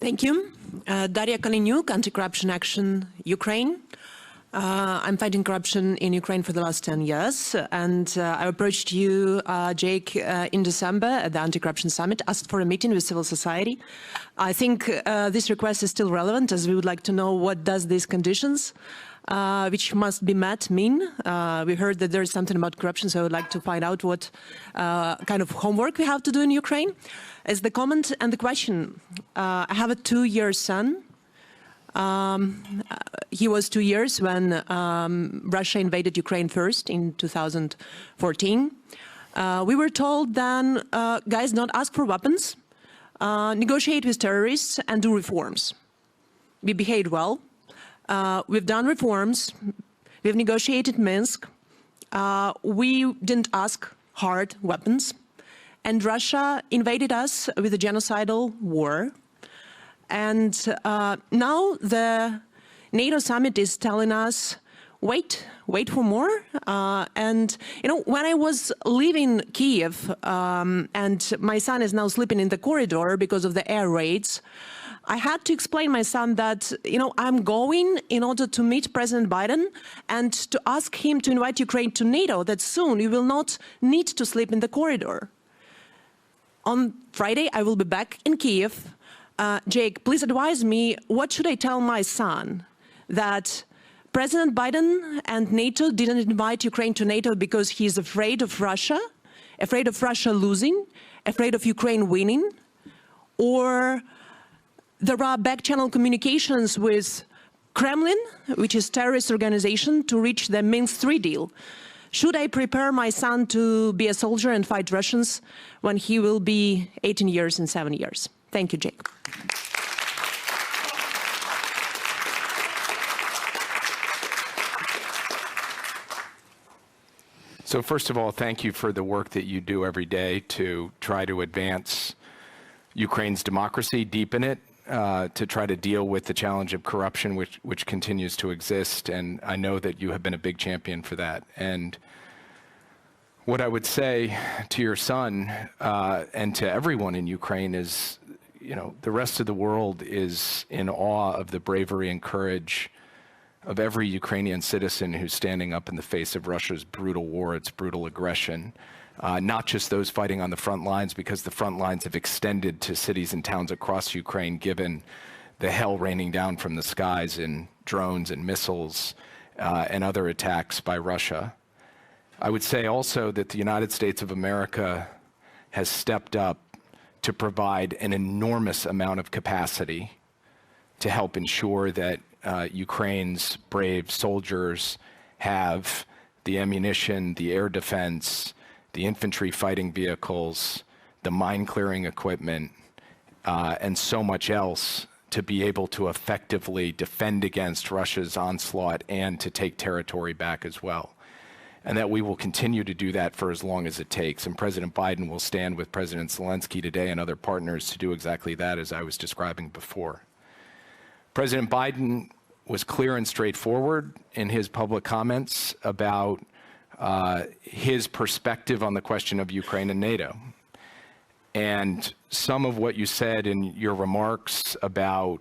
Thank you. Uh, Daria Kaleniuk, Anti-Corruption Action, Ukraine. Uh, I'm fighting corruption in Ukraine for the last 10 years, and uh, I approached you, uh, Jake, uh, in December at the Anti-Corruption Summit, asked for a meeting with civil society. I think uh, this request is still relevant, as we would like to know what does these conditions, uh, which must be met, mean. we heard that there is something about corruption, so I would like to find out what kind of homework we have to do in Ukraine. As the comment and the question, I have a two-year son um, he was two years when um, Russia invaded Ukraine first in 2014. Uh, we were told then, uh, guys, don't ask for weapons, uh, negotiate with terrorists and do reforms. We behaved well. Uh, we've done reforms. We've negotiated Minsk. Uh, we didn't ask hard weapons. And Russia invaded us with a genocidal war and uh, now the NATO summit is telling us, wait, wait for more. Uh, and, you know, when I was leaving Kiev um, and my son is now sleeping in the corridor because of the air raids, I had to explain my son that, you know, I'm going in order to meet President Biden and to ask him to invite Ukraine to NATO, that soon you will not need to sleep in the corridor. On Friday, I will be back in Kiev uh, Jake, please advise me, what should I tell my son? That President Biden and NATO didn't invite Ukraine to NATO because he's afraid of Russia, afraid of Russia losing, afraid of Ukraine winning, or there are back-channel communications with Kremlin, which is terrorist organization, to reach the Minsk III deal. Should I prepare my son to be a soldier and fight Russians when he will be 18 years and seven years? Thank you, Jake. So first of all, thank you for the work that you do every day to try to advance Ukraine's democracy, deepen it, uh, to try to deal with the challenge of corruption, which which continues to exist. And I know that you have been a big champion for that. And what I would say to your son uh, and to everyone in Ukraine is you know, the rest of the world is in awe of the bravery and courage of every Ukrainian citizen who's standing up in the face of Russia's brutal war, its brutal aggression. Uh, not just those fighting on the front lines, because the front lines have extended to cities and towns across Ukraine, given the hell raining down from the skies in drones and missiles uh, and other attacks by Russia. I would say also that the United States of America has stepped up to provide an enormous amount of capacity to help ensure that uh, Ukraine's brave soldiers have the ammunition, the air defense, the infantry fighting vehicles, the mine clearing equipment, uh, and so much else to be able to effectively defend against Russia's onslaught and to take territory back as well and that we will continue to do that for as long as it takes. And President Biden will stand with President Zelensky today and other partners to do exactly that, as I was describing before. President Biden was clear and straightforward in his public comments about uh, his perspective on the question of Ukraine and NATO. And some of what you said in your remarks about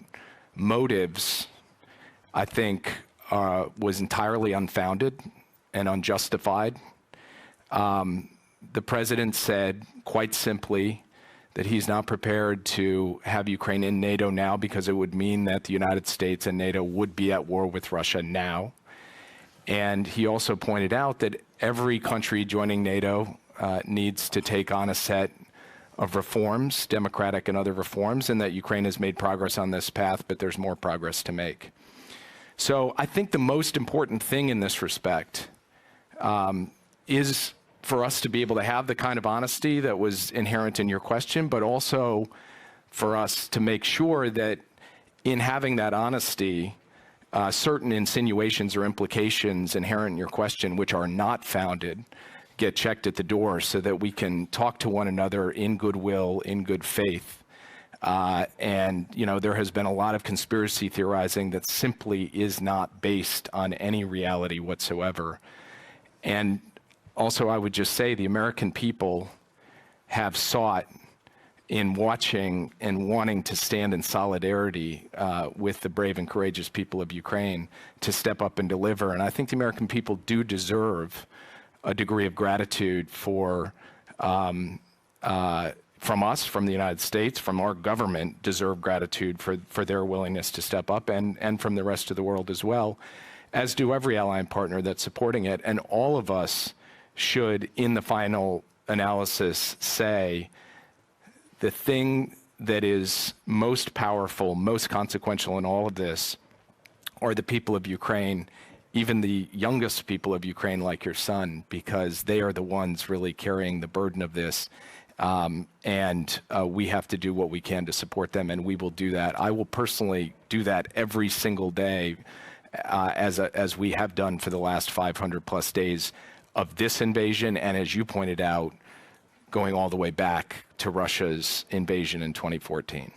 motives, I think, uh, was entirely unfounded and unjustified. Um, the president said quite simply that he's not prepared to have Ukraine in NATO now because it would mean that the United States and NATO would be at war with Russia now. And he also pointed out that every country joining NATO uh, needs to take on a set of reforms, democratic and other reforms, and that Ukraine has made progress on this path, but there's more progress to make. So I think the most important thing in this respect um, is for us to be able to have the kind of honesty that was inherent in your question, but also for us to make sure that in having that honesty, uh, certain insinuations or implications inherent in your question, which are not founded, get checked at the door so that we can talk to one another in goodwill, in good faith. Uh, and, you know, there has been a lot of conspiracy theorizing that simply is not based on any reality whatsoever. And also, I would just say the American people have sought in watching and wanting to stand in solidarity uh, with the brave and courageous people of Ukraine to step up and deliver. And I think the American people do deserve a degree of gratitude for um, uh, from us, from the United States, from our government, deserve gratitude for, for their willingness to step up, and, and from the rest of the world as well, as do every ally and partner that's supporting it. And all of us should, in the final analysis, say the thing that is most powerful, most consequential in all of this are the people of Ukraine, even the youngest people of Ukraine, like your son, because they are the ones really carrying the burden of this. Um, and uh, we have to do what we can to support them, and we will do that. I will personally do that every single day, uh, as a, as we have done for the last 500 plus days of this invasion, and as you pointed out, going all the way back to Russia's invasion in 2014.